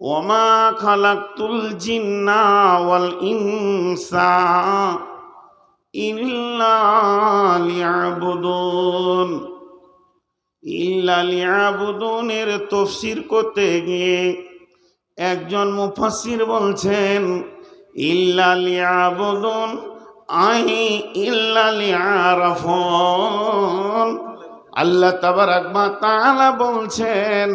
ওমা খালাকুল জিন্না ওয়াল ইনসা ইল্লা লিয়াবুদুন। ইল্লা তফসির করতে গিয়ে একজন মুফাসির বলছেন, ইল্লা আই ইল্লা লিয়ারাফুন। আল্লাহ তাবারাক ওয়া তাআলা বলছেন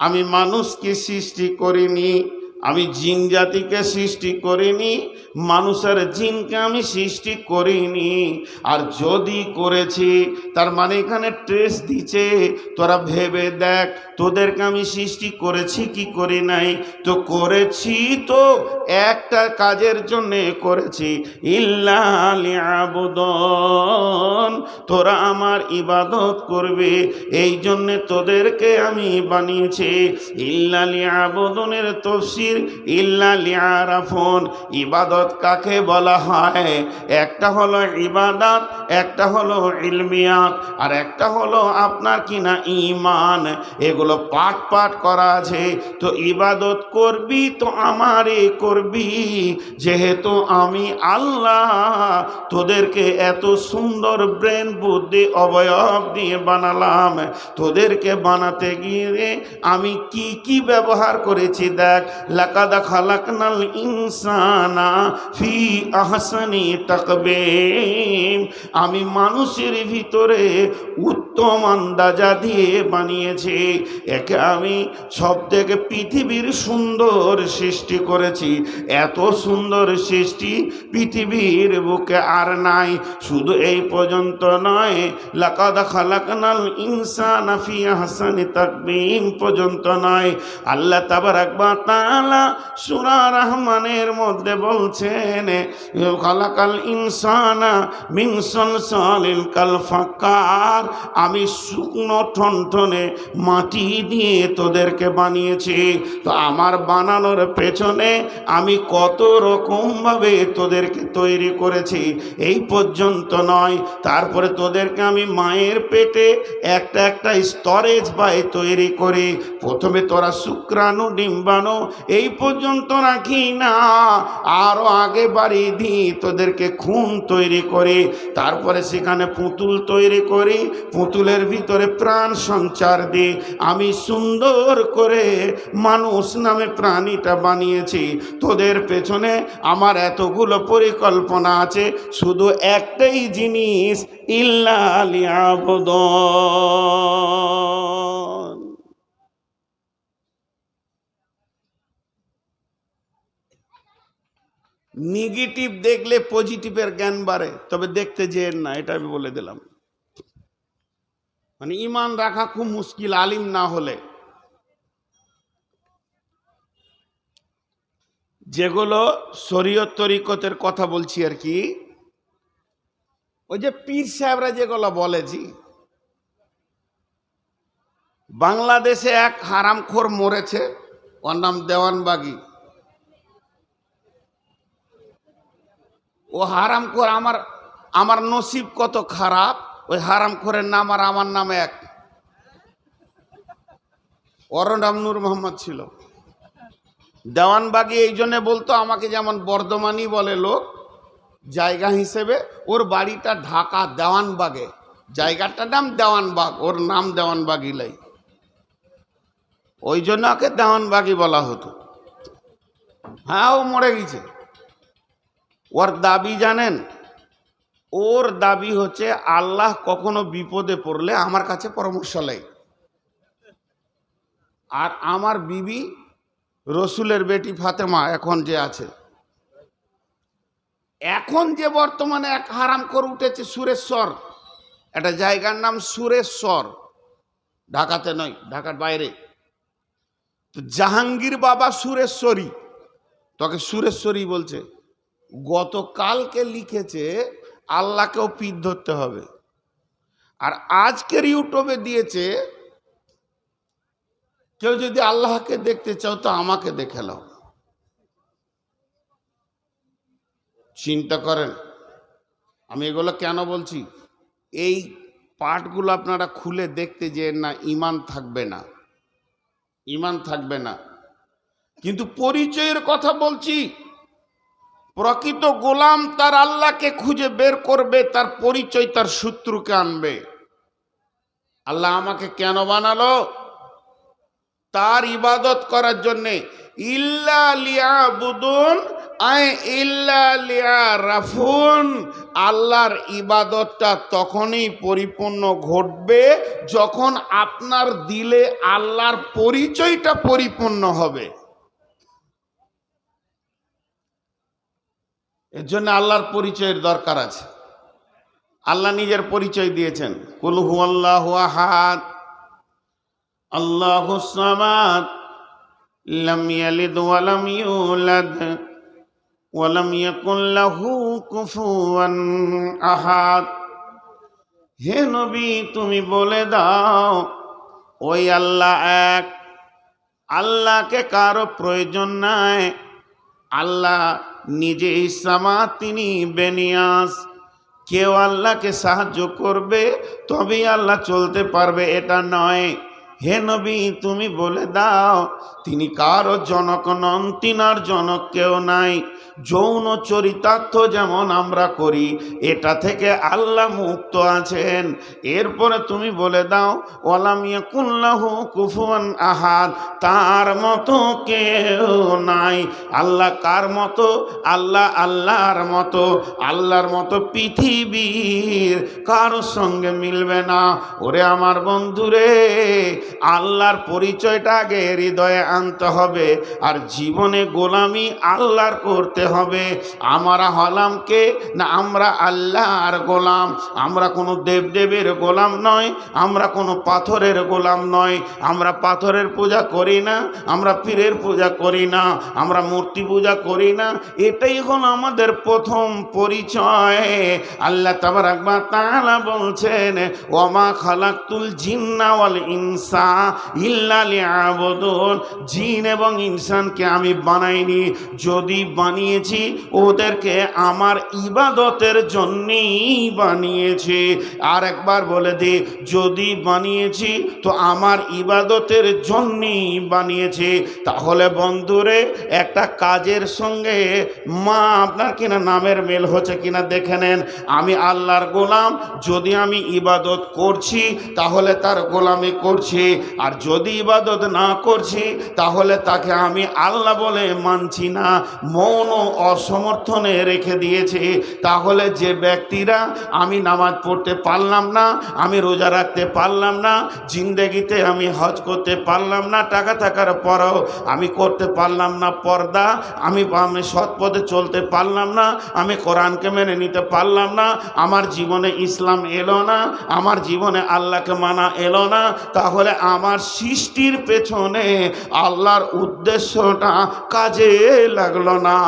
আমি মানুষকে সৃষ্টি করিনি। আমি জিন জাতিকে সৃষ্টি করিনি, মানুষের জিনকে আমি সৃষ্টি করিনি। আর যদি করেছি, তার মানে এখানে ট্রেস দিচ্ছে তোরা ভেবে দেখ, তোদেরকে আমি সৃষ্টি করেছি, কি করি নাই? তো করেছি তো একটা কাজের জন্য করেছি। ইল্লাবুদন তোরা আমার ইবাদত করবে, এই জন্যে তোদেরকে আমি বানিয়েছি। ইল্লালি আবদনের তফসির ইল্লালি আরাফন ইবাদত কাকে বলা হয়? একটা হলো ইবাদত, একটা হলো ইলমিয়াত, আর একটা হলো আপনার কিনা ইমান এগুলো পাঠ পাঠ করা আছে। তো ইবাদত করবি তো আমারে করবি। যেহেতু আমি আল্লাহ, তোদেরকে এত সুন্দর ব্রেন বুদ্ধি অবয়ব দিয়ে বানালাম। তোদেরকে বানাতে গিয়ে আমি কি কি ব্যবহার করেছি দেখ। লাকাদা খালাকনাল ইনসানা ফি আহসানি তাকবীম আমি মানুষের ভিতরে উত্তম আন্দাজা দিয়ে বানিয়েছি। একে আমি সব থেকে পৃথিবীর সুন্দর সৃষ্টি করেছি। এত সুন্দর সৃষ্টি পৃথিবীর বুকে আর নাই। শুধু এই পর্যন্ত নয়, লাকাদা খালাকনাল ইনসানা ফি আহসানি তাকবীম পর্যন্ত নয়। আল্লাহ তাবারাক ওয়া তাআলা সূরা রহমানের মধ্যে বলছেন খালাকাল ইনসানা মিন সলসালিল কাল ফাকার আমি শুকনো ঠনঠনে মাটি দিয়ে তোদেরকে বানিয়েছি। তো আমার বানানোর পেছনে আমি কত রকমভাবে তোদেরকে তৈরি করেছি, এই পর্যন্ত নয়। তারপরে তোদেরকে আমি মায়ের পেটে একটা একটা স্তরেজ বাই তৈরি করি। প্রথমে তোরা শুক্রাণু, ডিম্বাণু এই পর্যন্ত রাখি না। আরও আগে বাড়ি দিই, তোদেরকে খুন তৈরি করি, তারপরে সেখানে পুতুল তৈরি করি, পুতুলের ভিতরে প্রাণ সঞ্চার দিই। আমি সুন্দর করে মানুষ নামে প্রাণীটা বানিয়েছি। তোদের পেছনে আমার এতগুলো পরিকল্পনা আছে, শুধু একটাই জিনিস, ইল্লা লিয়াবুদন। নেগেটিভ দেখলে পজিটিভের জ্ঞান বাড়ে, তবে দেখতে যেন না, এটা আমি বলে দিলাম। মানে ইমান রাখা খুব মুশকিল, আলিম না হলে। যেগুলো শরীয়ত তরিকতের কথা বলছি আর কি, ওই যে পীর সাহেবরা যেগুলো বলেছি বাংলাদেশে এক হারামখোর মরেছে, ওর নাম দেওয়ানবাগি। ও হারাম হারামখোর আমার আমার নসিব কত খারাপ, ওই হারাম হারামখোরের নাম আর আমার নাম এক। ওর নাম নূর মোহাম্মদ ছিল। দেওয়ানবাগি এই জন্যে বলতো আমাকে যেমন বর্ধমানই বলে লোক, জায়গা হিসেবে ওর বাড়িটা ঢাকা দেওয়ানবাগে। জায়গাটার নাম দেওয়ানবাগ, ওর নাম দেওয়ানবাগিলাই ওই জন্য ওকে দেওয়ানবাগি বলা হতো। হ্যাঁ ও মরে গেছে। ওর দাবি জানেন? ওর দাবি হচ্ছে, আল্লাহ কখনো বিপদে পড়লে আমার কাছে পরামর্শ লাই আর আমার বিবি রসুলের বেটি ফাতেমা এখন যে আছে। এখন যে বর্তমানে এক হারাম করে উঠেছে সুরেশ্বর, একটা জায়গার নাম সুরেশ্বর, ঢাকাতে নয়, ঢাকার বাইরে। তো জাহাঙ্গীর বাবা সুরেশ্বরী, তোকে সুরেশ্বরী বলছে। গতকালকে লিখেছে, আল্লাহকেও পিঠ ধরতে হবে। আর আজকের ইউটিউবে দিয়েছে, কেউ যদি আল্লাহকে দেখতে চাও তো আমাকে দেখে নাও। চিন্তা করেন, আমি এগুলো কেন বলছি? এই পাঠগুলো আপনারা খুলে দেখতে যে না, ইমান থাকবে না। ইমান থাকবে না। কিন্তু পরিচয়ের কথা বলছি। প্রকৃত গোলাম তার আল্লাহকে খুঁজে বের করবে, তার পরিচয় তার শত্রুকে আনবে। আল্লাহ আমাকে কেন বানালো? তার ইবাদত করার জন্যে। ইল্লা ইল্লা রাফুন। আল্লাহর ইবাদতটা তখনই পরিপূর্ণ ঘটবে যখন আপনার দিলে আল্লাহর পরিচয়টা পরিপূর্ণ হবে। এর জন্য আল্লাহর পরিচয়ের দরকার আছে। আল্লাহ নিজের পরিচয় দিয়েছেন। কুলহু আল্লাহ আহাদ, আল্লাহ সামাদ, লাম ইয়ালিদ ওয়ালাম ইউলাদ ওয়ালাম ইয়াকুল লাহু কুফুয়ান আহাদ। হে নবী, তুমি বলে দাও, ওই আল্লাহ এক। আল্লাহকে কারও প্রয়োজন নাই। আল্লাহ নিজে সামা তিনি বেনিয়াস কেউ আল্লাহকে সাহায্য করবে তবেই আল্লাহ চলতে পারবে এটা নয়। হে নবী, তুমি বলে দাও, তিনি কারও জনক নন, তিনার জনক কেউ নাই। যৌন চরিতার্থ যেমন আমরা করি, এটা থেকে আল্লাহ মুক্ত আছেন। এরপরে তুমি বলে দাও ওলামিয়া কুল্লাহ কুফুয়ান আহাদ, তার মতো কেউ নাই। আল্লাহ কার মতো? আল্লাহ আল্লাহর মতো। আল্লাহর মতো পৃথিবীর কারোর সঙ্গে মিলবে না। ওরে আমার বন্ধুরে আল্লাহর পরিচয়টা আগে হৃদয়ে আনতে হবে আর জীবনে গোলামি আল্লাহর করতে হবে। আমরা হলাম কে? না, আমরা আল্লাহর গোলাম। আমরা কোনো দেবদেবের গোলাম নয় আমরা কোনো পাথরের গোলাম নয় আমরা পাথরের পূজা করি না, আমরা পীরের পূজা করি না, আমরা মূর্তি পূজা করি না। এটাই হলো আমাদের প্রথম পরিচয়। আল্লাহ তাবার একবার তাহলে বলছেন ওমা খালাকুল জিন্না ওয়াল জিন এবং ইনসানকে আমি বানাইনি। যদি বানিয়েছি, ওদেরকে আমার ইবাদতের জন্যেই বানিয়েছি। আর একবার বলে দি, যদি বানিয়েছি, তো আমার ইবাদতের জন্যেই বানিয়েছি। তাহলে বন্ধুরে, একটা কাজের সঙ্গে মা আপনার কিনা নামের মেল হচ্ছে কিনা দেখে নেন। আমি আল্লাহর গোলাম, যদি আমি ইবাদত করছি, তাহলে তার গোলামি করছি। আর যদি ইবাদত না করছি, তাহলে তাকে আমি আল্লাহ বলে মানছি না মৌন অসমর্থনে রেখে দিয়েছে। তাহলে যে ব্যক্তিরা আমি নামাজ পড়তে পারলাম না, আমি রোজা রাখতে পারলাম না, জিন্দেগিতে আমি হজ করতে পারলাম না, টাকা থাকার পরও আমি করতে পারলাম না পর্দা, আমি আমি সৎ পথে চলতে পারলাম না, আমি কোরআনকে মেনে নিতে পারলাম না, আমার জীবনে ইসলাম এলো না, আমার জীবনে আল্লাহকে মানা এলো না, তাহলে আমার সৃষ্টির পেছনে আল্লাহর উদ্দেশ্যটা কাজে লাগল না।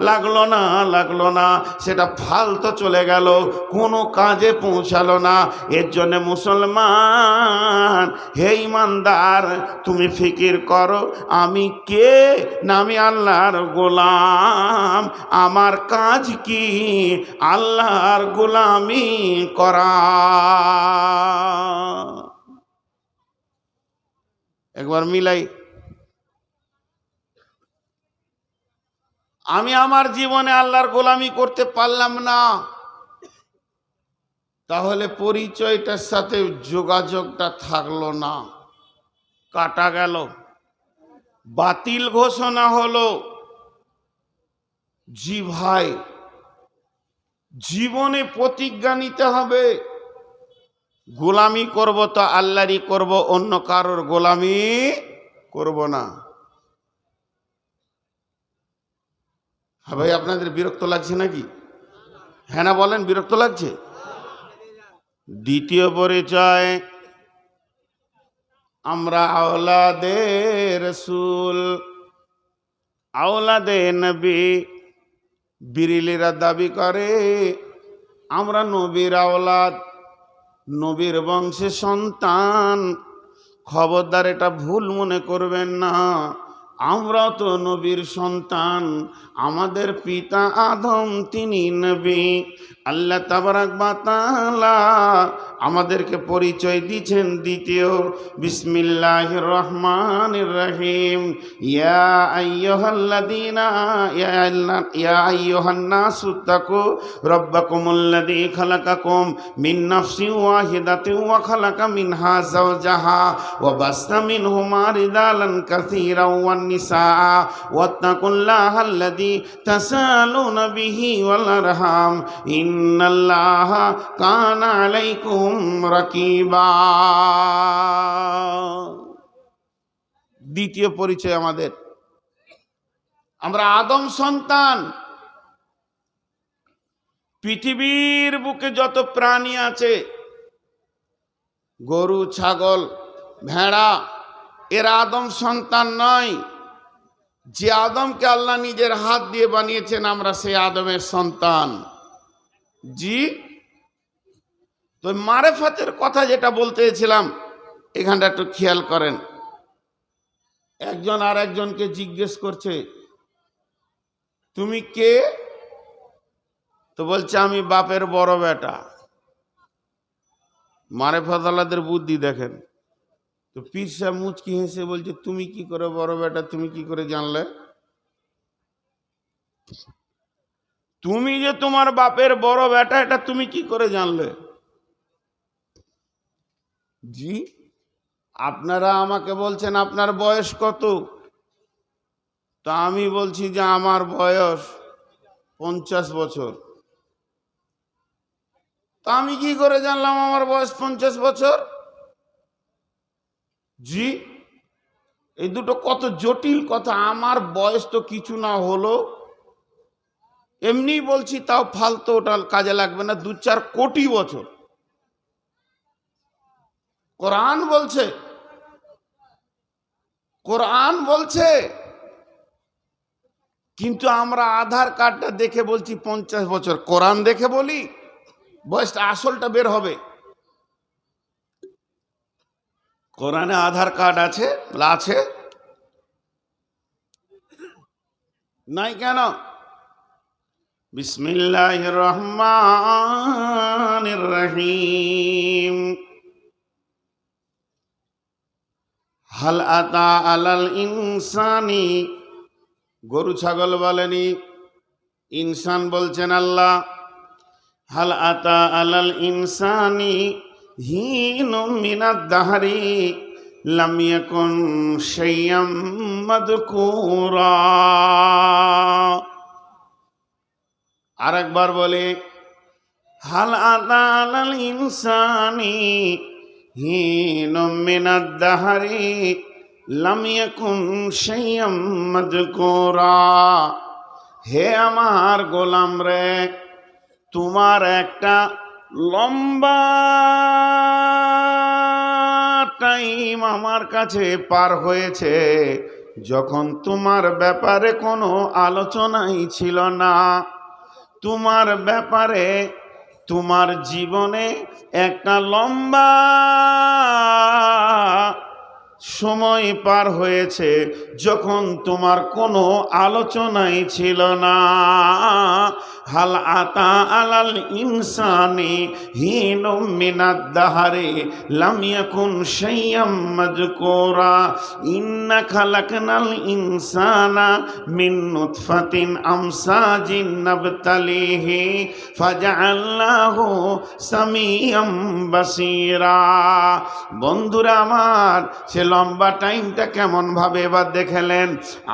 লাগল না লাগল না। সেটা ফালতো চলে গেল, কোনো কাজে পৌঁছালো না। এর জন্যে মুসলমান, হে ইমানদার, তুমি ফিকির করো। আমি কে? না, আমি আল্লাহর গোলাম। আমার কাজ কি? আল্লাহর গোলামি করা। একবার মিলাই। আমি আমার জীবনে আল্লাহর গোলামি করতে পারলাম না। তাহলে পরিচয়টার সাথে যোগাযোগটা থাকল না। কাটা গেল। বাতিল ঘোষণা হলো, জি ভাই, জীবনে প্রতিজ্ঞা নিতে হবে। গোলামি করব তো আল্লাহরই করব, অন্য কারোর গোলামি করব না। হ্যাঁ ভাই, আপনাদের বিরক্ত লাগছে নাকি? হ্যাঁ না, বলেন, বিরক্ত লাগছে? দ্বিতীয় পরিচয়, আমরা আওলাদে রসুল, আওলাদে নবী, বিরিলিরা দাবি করে, আমরা নবীর আওলাদ। নবীর বংশে সন্তান। খবরদার এটা ভুল মনে করবেন না। আমরা তো নবীর সন্তান। আমাদের পিতা আদম, তিনি নবী। আল্লাহ তাবারাক বা তাআলা আমাদেরকে পরিচয় দিচ্ছেন দ্বিতীয়। বিসমিল্লাহ রহমান রহিম। ইয়া আইয়ুহাল্লাযীনা, ইয়া আল্লা- ইয়া আইয়ুহান নাসু তাকু রাব্বাকুমুল্লাযী খালাকাকুম মিন নাফসিন ওয়াহিদাতিন ওয়া খালাকা মিনহা যাওজাহা ওয়া বাসসা মিনহুমা রিজালান কাসীরান ওয়ান নিসা ওয়াত্তাকুল্লাহা আল্লাযী তাসালুনা বিহি ওয়াল আরহাম ইন্নাল্লাহা কানা আলাইকুম রাকিবা দ্বিতীয় পরিচয় আমাদের। আমরা আদম সন্তান। পৃথিবীর বুকে যত প্রাণী আছে, গরু, ছাগল, ভেড়া, এরা আদম সন্তান নয়। যে আদমকে আল্লাহ নিজের হাত দিয়ে বানিয়েছেন, আমরা সেই আদমের সন্তান। জি? তো মারেফাতের কথা যেটা বলতেছিলাম এখানটা একটু খেয়াল করেন। একজন আর একজনকে জিজ্ঞেস করছে, তুমি কে? তো বলছে, আমি বাপের বড় বেটা। মারেফাত আল্লাদের বুদ্ধি দেখেন। তো পীর সাহেব মুচকি হেসে বলছে, তুমি কি করে বড় বেটা, তুমি কি করে জানলে? তুমি যে তোমার বাপের বড় বেটা, এটা তুমি কি করে জানলে? জি, আপনারা আমাকে বলছেন আপনার বয়স কত? তা আমি বলছি যে আমার বয়স পঞ্চাশ বছর। তা আমি কি করে জানলাম আমার বয়স পঞ্চাশ বছর? জি, এই দুটো কত জটিল কথা, আমার বয়স তো কিছু না হলো। এমনি বলছি, তাও ফালতু ওটা কাজে লাগবে না, দু চার কোটি বছর। কোরআন বলছে কোরআন বলছে, কিন্তু আমরা আধার কার্ডটা দেখে বলছি পঞ্চাশ বছর। কোরআন দেখে বলি, বয়সটা আসলটা বের হবে। কোরআনে আধার কার্ড আছে আছে। নাই কেন? বিসমিল্লাহ রহমান রহিম। হাল আতা আলাল ইনসানি? গরু, ছাগল বলেনি। ইনসান বলছেন আল্লাহ। হাল আতা আলাল ইনসানি? হিন মিনাদ দাহারি লাম ইয়াকুন শাইয়াম মাদকুরা আরেকবার বলে, হাল আতা আলাল ইনসানি হিন মিনাদ দাহারি লাম ইয়াকুন শাইয়াম মাদকুরা হে আমার গোলাম রে, তোমার একটা লম্বা টাইম আমার কাছে পার হয়েছে। যখন তোমার ব্যাপারে কোনো আলোচনাই ছিল না, তোমার ব্যাপারে তোমার জীবনে একটা লম্বা সময় পার হয়েছে। যখন তোমার কোনো আলোচনাই ছিল না হাল আতা আলাল ইনসানি হিন মিনাদ দাহারে লাম ইয়াকুন শাইয়াম মাজকুরা। ইন্না খালাকনাল ইনসানা মিন নুতফাতিন আমসাজিন নাবতালিহি ফাজআলনাহু সামিয়াম বাসীরা। বন্ধুরা আমার, সে লম্বা টাইমটা কেমন ভাবে এবার দেখেলেন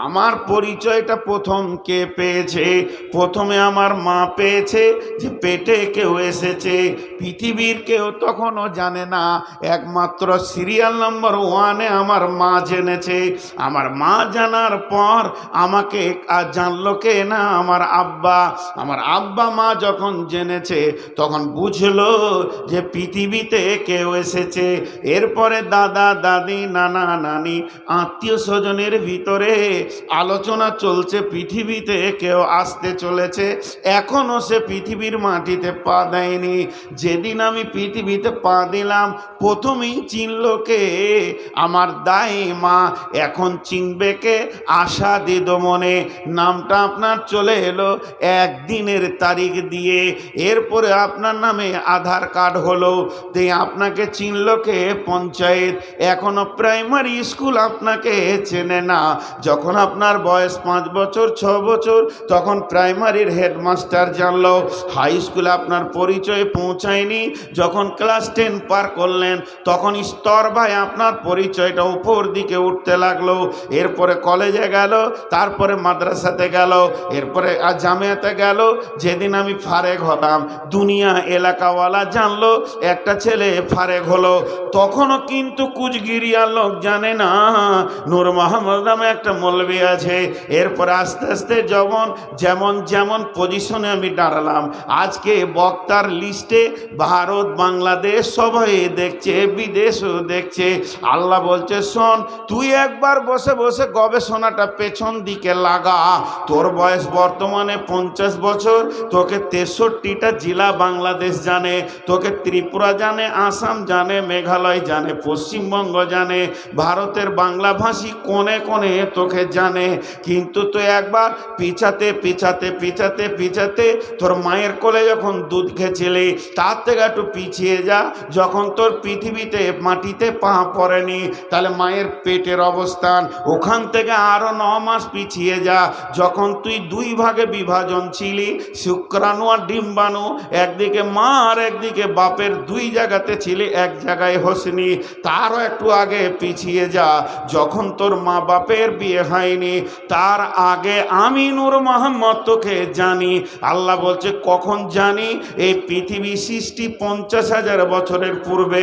আমার পরিচয়টা প্রথম কে পেয়েছে? প্রথমে আমার মা পেয়েছে যে পেটে কেউ এসেছে, পৃথিবীর কেউ তখনও জানে না। একমাত্র সিরিয়াল নম্বর ওয়ানে আমার মা জেনেছে। আমার মা জানার পর আমাকে আর জানলো কে না? আমার আব্বা। আমার আব্বা মা যখন জেনেছে, তখন বুঝলো যে পৃথিবীতে কেউ এসেছে। এরপরে দাদা, দাদি, নানা, নানি, আত্মীয় স্বজনের ভিতরে আলোচনা চলছে, পৃথিবীতে কেউ আসতে চলেছে। এখনও সে পৃথিবীর মাটিতে পা দেয়নি। যেদিন আমি পৃথিবীতে পা দিলাম, প্রথমেই চিনল কে? আমার দায় মা। এখন চিনবে কে? আশা দিদ মনে। নামটা আপনার চলে এলো একদিনের তারিখ দিয়ে। এরপরে আপনার নামে আধার কার্ড হলো। তে আপনাকে চিনল কে? পঞ্চায়েত। এখনও প্রাইমারি স্কুল আপনাকে চেনে না। যখন আপনার বয়স পাঁচ বছর, ছ বছর, তখন প্রাইমারির হেডমাস্টার জানলো হাই স্কুলে আপনার পরিচয় পৌঁছায়নি। যখন ক্লাস টেন পার করলেন, তখন স্তর ভাই আপনার পরিচয়টা উপর দিকে উঠতে লাগল। এরপরে কলেজে গেল, তারপরে মাদ্রাসাতে গেল, এরপরে জামিয়াতে গেল। যেদিন আমি ফারেক হলাম দুনিয়া এলাকাওয়ালা জানলো, একটা ছেলে ফারেক হলো। তখনও কিন্তু কুচগিরিয়ার লোক জানে না, নূর মোহাম্মদ নামে একটা মৌলবি আছে। এরপরে আস্তে আস্তে যখন, যেমন যেমন পজিশনে আমি দাঁড়ালাম। আজকে বক্তার লিস্টে ভারত, বাংলাদেশ সবাই দেখছে, বিদেশও দেখছে। আল্লাহ বলছে, শোন, তুই একবার বসে বসে গবেষণাটা পেছন দিকে লাগা। তোর বয়স বর্তমানে পঞ্চাশ বছর, তোকে তেষট্টিটা জেলা বাংলাদেশ জানে, তোকে ত্রিপুরা জানে, আসাম জানে, মেঘালয় জানে, পশ্চিমবঙ্গ জানে, ভারতের বাংলাভাষী কোণে কোণে তোকে জানে। কিন্তু তুই একবার পিছাতে পিছাতে পিছাতে পিছাতে তোর মায়ের কোলে যখন দুধ খেয়েছিলি, তার থেকে একটু পিছিয়ে যা। যখন তোর পৃথিবীতে মাটিতে পা পড়েনি, তাহলে মায়ের পেটের অবস্থান। ওখান থেকে আরও ন মাস পিছিয়ে যা। যখন তুই দুই ভাগে বিভাজন ছিলি, শুক্রাণু আর ডিম্বাণু, একদিকে মা আর একদিকে বাপের দুই জায়গাতে ছিলি, এক জায়গায় হোসনি। তারও একটু আগে পিছিয়ে যা। যখন তোর মা বাপের বিয়ে হয়নি, তার আগে আমি নূর মোহাম্মদ তোকে জানি। আল্লাহ বলছে, কখন জানি এই পৃথিবী সৃষ্টি পঞ্চাশ হাজার বছরের পূর্বে?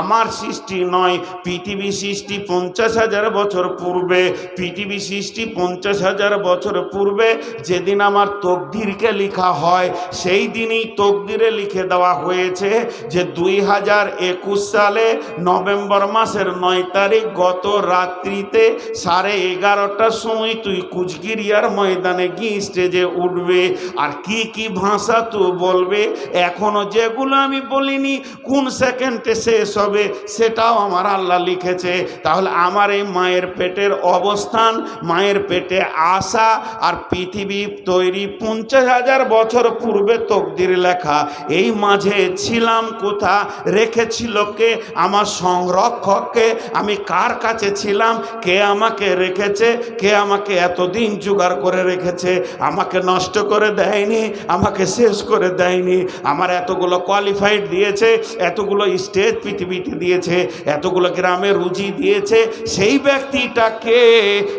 আমার সৃষ্টি নয়, পৃথিবী সৃষ্টি পঞ্চাশ হাজার বছর পূর্বে। পৃথিবী সৃষ্টি পঞ্চাশ হাজার বছর পূর্বে, যেদিন আমার তকদিরকে লেখা হয়, সেই দিনই তকদিরে লিখে দেওয়া হয়েছে যে দুই হাজার একুশ সালে নভেম্বর মাসের নয় তারিখ গত রাত্রিতে সাড়ে এগারোটার সময় তুই কুচগিরিয়ার ময়দানে গিয়ে স্টেজে উঠবে। আর কি কি ভাষা তো বলবে? এখনও যেগুলো আমি বলিনি, কোন সেকেন্ডে শেষ হবে সেটাও আমার আল্লাহ লিখেছে। তাহলে আমার এই মায়ের পেটের অবস্থান, মায়ের পেটে আসা আর পৃথিবী তৈরি পঞ্চাশ হাজার বছর পূর্বে তকদির লেখা। এই মাঝে ছিলাম কোথা? রেখেছিল কে? আমার সংরক্ষককে আমি কার কাছে ছিলাম? কে আমাকে রেখেছে? কে আমাকে এতদিন জোগাড় করে রেখেছে? আমাকে নষ্ট করে দেয়নি, আমাকে শেষ করে দেয়নি। আমার এতগুলো কোয়ালিফাইড দিয়েছে, এতগুলো স্টেজ পৃথিবীতে দিয়েছে, এতগুলো গ্রামে রুজি দিয়েছে। সেই ব্যক্তিটাকে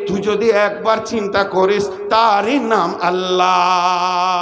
তুই যদি একবার চিন্তা করিস, তারই নাম আল্লাহ।